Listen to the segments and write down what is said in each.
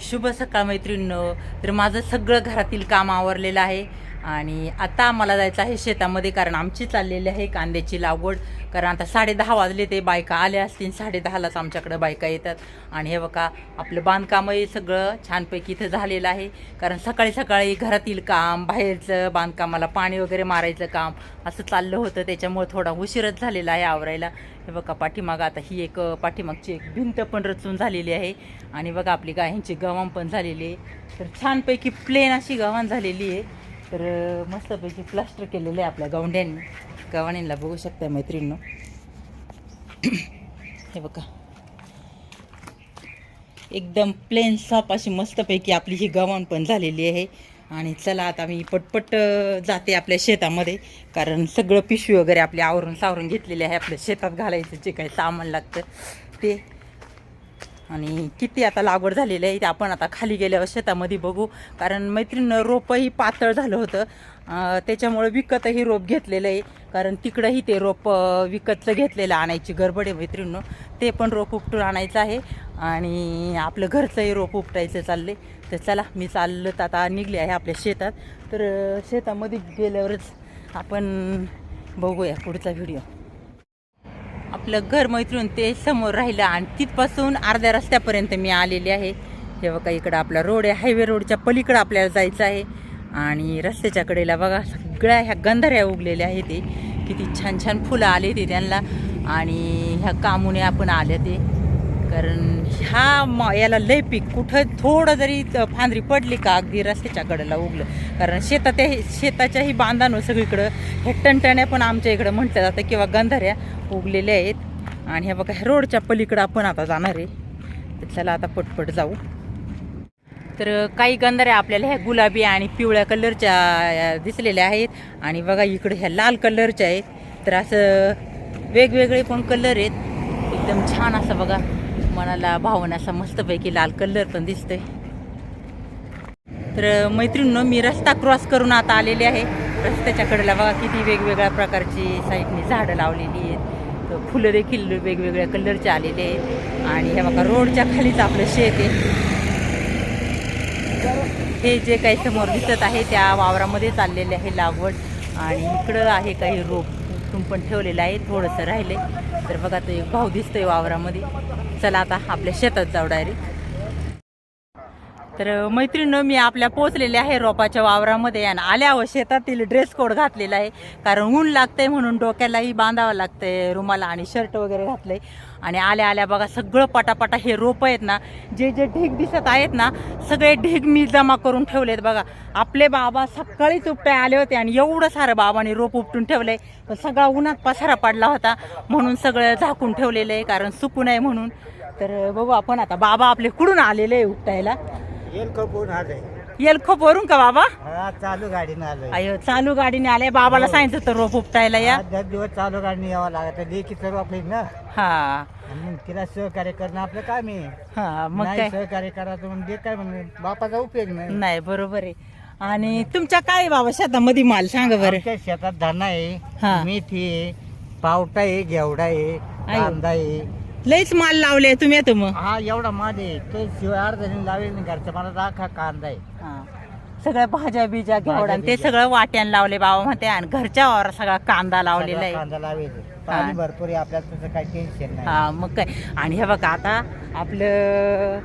शुभ सकाळ मैत्रिणींनो. तर माझं सगळं घरातील काम आवरलेलं आहे. आणि आता आम्हाला जायचं आहे शेतामध्ये कारण आमची चाललेली आहे कांद्याची लागवड. कारण आता साडे दहा वाजले ते बायका आल्या असतील साडे दहालाच आमच्याकडे बायका येतात. आणि हे बघा आपलं बांधकामही सगळं छानपैकी इथं झालेलं आहे. कारण सकाळी सकाळी घरातील काम बाहेरचं बांधकामाला पाणी वगैरे मारायचं काम असं चाललं होतं. त्याच्यामुळे थोडा उशीरच झालेला आहे आवरायला. हे बघा पाठीमाग आता ही एक पाठीमागची एक भिंत पण रचून झालेली आहे. आणि बघा आपली गायांची गव्हाण पण झालेली आहे. तर छानपैकी प्लेन अशी गव्हाण झालेली आहे. तर मस्तपैकी प्लास्टर केलेलं आहे आपल्या गवंड्यांनी. गव्हाणींना बघू शकता मैत्रिणीनं. हे बघा. एकदम प्लेन सॉप अशी मस्तपैकी आपली ही गव्हाण पण झालेली आहे. आणि चला आता मी पटपट जाते आपल्या शेतामध्ये. कारण सगळं पिशवी वगैरे आपली आवरून सावरून घेतलेली आहे. आपल्या शेतात घालायचं जे काही सामान लागतं ते आणि किती आता लागवड झालेली आहे ते आपण आता खाली गेल्यावर शेतामध्ये बघू. कारण मैत्रीणं रोपही पातळ झालं होतं. त्याच्यामुळं त्याच्यामुळे विकतही रोप घेतलेलं आहे. कारण तिकडंही ते रोप विकतचं घेतलेलं आणायची गडबड आहे मैत्रिणीनं ते पण रोप उपटून आणायचं आहे. आणि आपलं घरचंही रोप उपटायचं चाललं तर चला मी चाललं तर आता निघले आहे आपल्या शेतात. तर शेतामध्ये गेल्यावरच आपण बघूया पुढचा व्हिडिओ. आपलं घर मैत्रीण ते समोर राहिलं आणि तिथपासून अर्ध्या रस्त्यापर्यंत मी आलेली आहे. हे बघा इकडं आपला रोड आहे. हायवे रोडच्या पलीकडं आपल्याला जायचं आहे. आणि रस्त्याच्या कडेला बघा सगळ्या ह्या गंधाऱ्या उगलेल्या आहेत ते. किती छान छान फुलं आले ते त्यांना. आणि ह्या कामुने आपण आल्या ते. कारण ह्या म याला लय पीक. कुठं थोडं जरी फांदरी पडली का अगदी रस्त्याच्या कडेला उगलं. कारण शेतात शेताच्याही बांधानो सगळीकडं हे टणटण्या पण आमच्या इकडं म्हटलं जातं किंवा गंधाऱ्या उगलेल्या आहेत. आणि ह्या बघा ह्या रोडच्या पलीकडं आपण आता जाणार आहे. तर चला आता पटपट जाऊ. तर काही गंधाऱ्या आपल्याला ह्या गुलाबी आणि पिवळ्या कलरच्या दिसलेल्या आहेत. आणि बघा इकडे ह्या लाल कलरच्या आहेत. तर असं वेगवेगळे पण कलर आहेत. एकदम छान असं बघा. मनाला भावून असा मस्तपैकी लाल कलर पण दिसतोय. तर मैत्रिणीनं मी रस्ता क्रॉस करून आता आलेले आहे. रस्त्याच्या कडेला बघा किती वेगवेगळ्या प्रकारची साईडनी झाडं लावलेली आहेत. तर फुलं देखील वेगवेगळ्या कलरचे आलेले आहेत. आणि हे बघा रोडच्या खालीच आपलं शेत आहे. हे जे काही समोर दिसत आहे त्या वावरामध्ये चाललेले आहे लागवड. आणि इकडं आहे काही रोप. उपटून पण ठेवलेलं आहे थोडंसं राहिले तर बघा तो एक भाऊ दिसतोय वावरामध्ये. चला आता आपल्या शेतात जाऊ डायरेक्ट तर मैत्रिणीनं मी आपल्या पोचलेले आहे रोपाच्या वावरामध्ये आणि आल्यावर शेतातील ड्रेस कोड घातलेला आहे. कारण ऊन लागतंय म्हणून डोक्यालाही बांधावं लागतंय रुमाला आणि शर्ट वगैरे घातलंय. आणि आल्या आल्या बघा सगळं पटापटा हे रोप आहेत ना जे जे ढीग दिसत आहेत ना सगळे ढीग मी जमा करून ठेवलेत बघा. आपले बाबा सकाळीच उपटाय आले होते आणि एवढं सारं बाबाने रोप उपटून ठेवलंय. पण सगळा उन्हात पसारा पडला होता म्हणून सगळं झाकून ठेवलेलं आहे कारण सुकू नये म्हणून. तर बघू आपण आता बाबा आपले कुठून आलेले आहे उपटायला? येल कपून आलंय? येल खोप वरून का बाबा? हा चालू गाडीनं आलोय. अयो चालू गाडीने आले बाबाला सांगितलं होतं रोप उपटायला या. दर दिवस चालू गाडीने यावं लागत. लेखी सर्व आपली ना? हा. आणि मग तिला सहकार्य करणं आपलं काम आहे. हा मग नाही सहकार्य करायचं म्हणजे काय म्हणून बापाचा उपयोग नाही. नाही बरोबर आहे. आणि तुमच्या काय बाबा शेतामध्ये माल? सांगा बरं. आमच्या शेतात धाना हा. आहे मेथी आहे पावटा आहे घेवडा आहे कांदा आहे. लईच माल लावले तुम्ही आता मग. हा एवढा माझे तो शिवाय अर्धनी लावेल नाही घरचा. मला राखा कांदा आहे. हा. सगळ्या भाज्या बिज्या घेवडा ते. सगळं वाट्यान लावले बाबा म्हणते. आणि घरच्या वावर सगळा कांदा लावलेला सगळा आहे. कांदा लावेल. पाणी भरपूर आहे. आपल्याला तसं काही टेन्शन नाही. हा मग काय? आणि हे बघा आता आपलं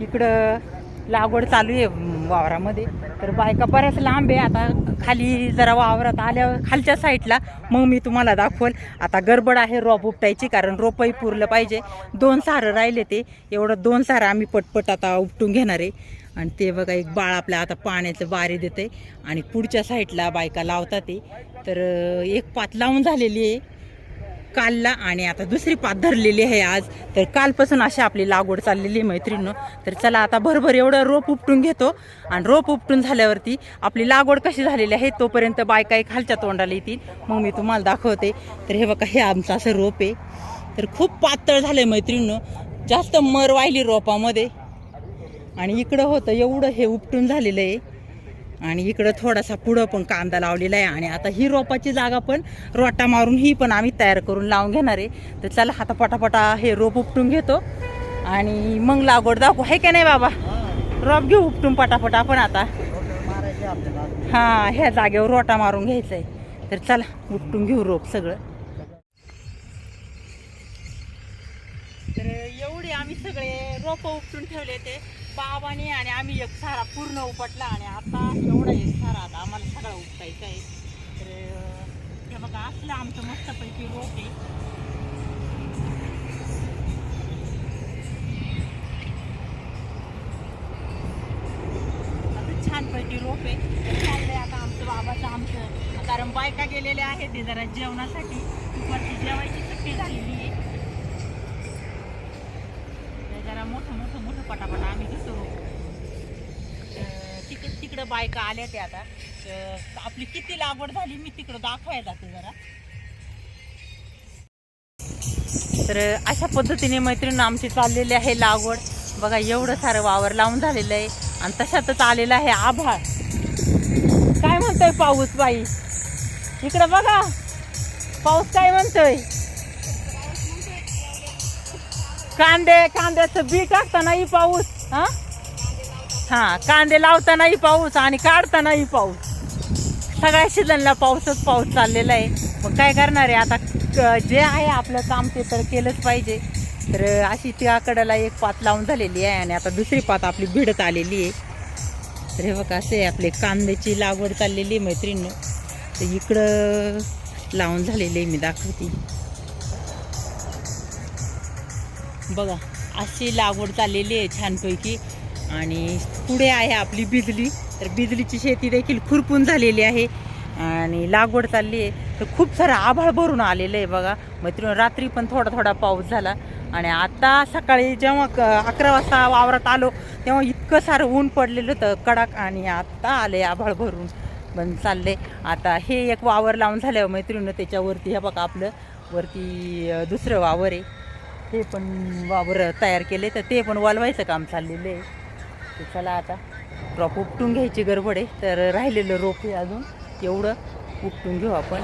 इकडं लागवड चालू आहे वावरामध्ये. तर बायका बऱ्याच लांब आहे. आता खाली जरा वावरात आल्यावर खालच्या साईडला. मग मी तुम्हाला दाखवल. आता गडबड आहे रोप उपटायची कारण रोपही पुरलं पाहिजे. दोन सारं राहिले ते. एवढं दोन सारं आम्ही पटपट आता उपटून घेणार आहे. आणि ते बघा एक बाळ आपल्या आता पाण्याचं बारी देते आणि पुढच्या साईडला बायका लावतात ते. तर एक पात लावून झालेली आहे. कालला आणि आता दुसरी पात धरलेली आहे आज. तर कालपासून अशी आपली लागवड चाललेली आहे मैत्रिणीनं. तर चला आता भरभर एवढं रोप उपटून घेतो. आणि रोप उपटून झाल्यावरती आपली लागवड कशी झालेली आहे तोपर्यंत बायका एक खालच्या तोंडाला येतील. मग मी तुम्हाला दाखवते. तर हे बघा हे आमचं असं रोप आहे. तर खूप पातळ झालं आहे मैत्रिणीनं. जास्त मर वाहिली रोपामध्ये. आणि इकडं होतं एवढं हे उपटून झालेलं आहे. आणि इकडं थोडासा पुढं पण कांदा लावलेला आहे आणि आता ही रोपाची जागा पण रोटा मारून ही पण आम्ही तयार करून लावून घेणार आहे. तर चला आता पटापटा हे रोप उपटून घेतो. आणि मग लागवड दाखवू. आहे का नाही बाबा? रोप घेऊ उपटून पटापट आपण आता. हां हा ह्या जागेवर रोटा मारून घ्यायचा आहे तर चला उपटून घेऊ रोप सगळं. तर एवढे आम्ही सगळे रोप उपटून ठेवले ते. बाबाने आणि आम्ही एक सारा पूर्ण उपटला आणि आता एवढा एक सारा आता आम्हाला सगळा उपटायचा आहे. तर हे बघा असलं आमचं मस्तपैकी रोप आहे. छानपैकी रोप आहे. चाललंय आता आमचं बाबाचं आमचं. कारण बायका गेलेल्या आहेत ते जरा जेवणासाठी. दुपारची जेवायची सुट्टी झालेली आहे तर जरा मोठं मोठं मोठं पटापट आम्ही घेतो. तिकडं तिकडं बायका आल्या त्या आता. आपली किती लागवड झाली मी तिकडं दाखवायला जाते जरा. तर अशा पद्धतीने मैत्रीण आमची चाललेली आहे लागवड. बघा एवढं सारं वावर लावून झालेलं आहे. आणि तशातच आलेलं आहे आभाळ. काय म्हणतोय पाऊस बाई? इकडं बघा. पाऊस काय म्हणतोय? कांदे कांद्याचं बी टाकतानाही पाऊस हा? हा कांदे लावतानाही पाऊस आणि काढतानाही पाऊस. सगळ्या सीझनला पाऊसच पाऊस चाललेला आहे. मग काय करणार आहे? आता क- जे आहे आपलं काम ते तर केलंच पाहिजे. तर अशी त्या कडेला एक पात लावून झालेली आहे आणि आता दुसरी पात आपली भिडत आलेली आहे. तर हे बघा असे आपले कांद्याची लागवड चाललेली आहे मैत्रिणी तर इकडं लावून झालेली आहे मी दाखवते. बघा अशी लागवड चाललेली आहे छानपैकी. आणि पुढे आहे आपली बिजली. तर बिजलीची शेती देखील खुरपून झालेली आहे. आणि लागवड चालली आहे. तर खूप सारं आभाळ भरून आलेलं आहे बघा. मैत्रिणी रात्री पण थोडा थोडा पाऊस झाला. आणि आता सकाळी जेव्हा क अकरा वाजता वावरात आलो तेव्हा इतकं सारं ऊन पडलेलं होतं कडक. आणि आत्ता आले आभाळ भरून. पण चालले आता हे एक वावर लावून झाल्यावर मैत्रिणीनं त्याच्यावरती हे बघा आपलं. वरती दुसरं वावर आहे. ते पण वावर तयार केले तर ते पण वालवायचं काम चाललेलं आहे. तर चला आता ड्रॉप उपटून घ्यायची गडबड आहे तर राहिलेलं रोप आहे अजून. एवढं उपटून घेऊ आपण.